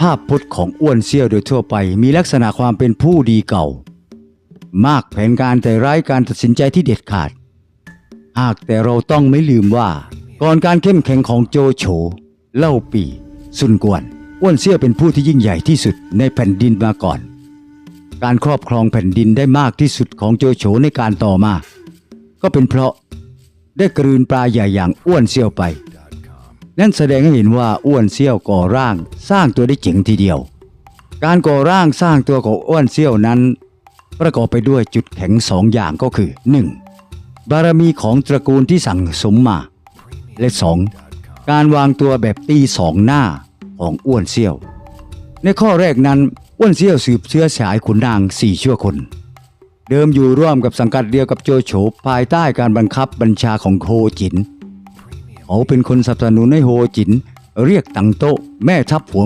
ภาพพจน์ของอ้วนเซี่ยวโดยทั่วไป มีลักษณะความเป็นผู้ดีเก่า มากแผนการแต่ร้ายการตัดสินใจที่เด็ดขาด หากแต่เราต้องไม่ลืมว่า ก่อนการเข้มแข็งของโจโฉเล่าปีซุนกวนอ้วนเซี่ยวเป็นผู้ที่ยิ่งใหญ่ที่สุดในแผ่นดินมาก่อน การครอบครองแผ่นดินได้มากที่สุดของโจโฉในการต่อมา ก็เป็นเพราะได้กลืนปลาใหญ่อย่างอ้วนเซี่ยวไป นั่นแสดงให้เห็นว่าอ้วนเซี่ยวก่อร่างสร้างตัวได้เจ๋งทีเดียว การก่อร่างสร้างตัวของอ้วนเซี่ยวนั้น ประกอบไปด้วยจุดแข็งสองอย่างก็คือ 1. บารมีของตระกูลที่สั่งสมมา และ 2. การวางตัวแบบตีสองหน้าของอ้วนเซี่ยว ในข้อแรกนั้นอ้วนเซี่ยวสืบเชื้อสายขุนนางสี่ชั่วคน เดิมอยู่ร่วมกับสังกัดเดียวกับโจโฉภายใต้การบังคับบัญชาของโฮจิน เขาเป็นคนสนับสนุนให้โฮจิน เรียกตังโต้แม่ทัพหัว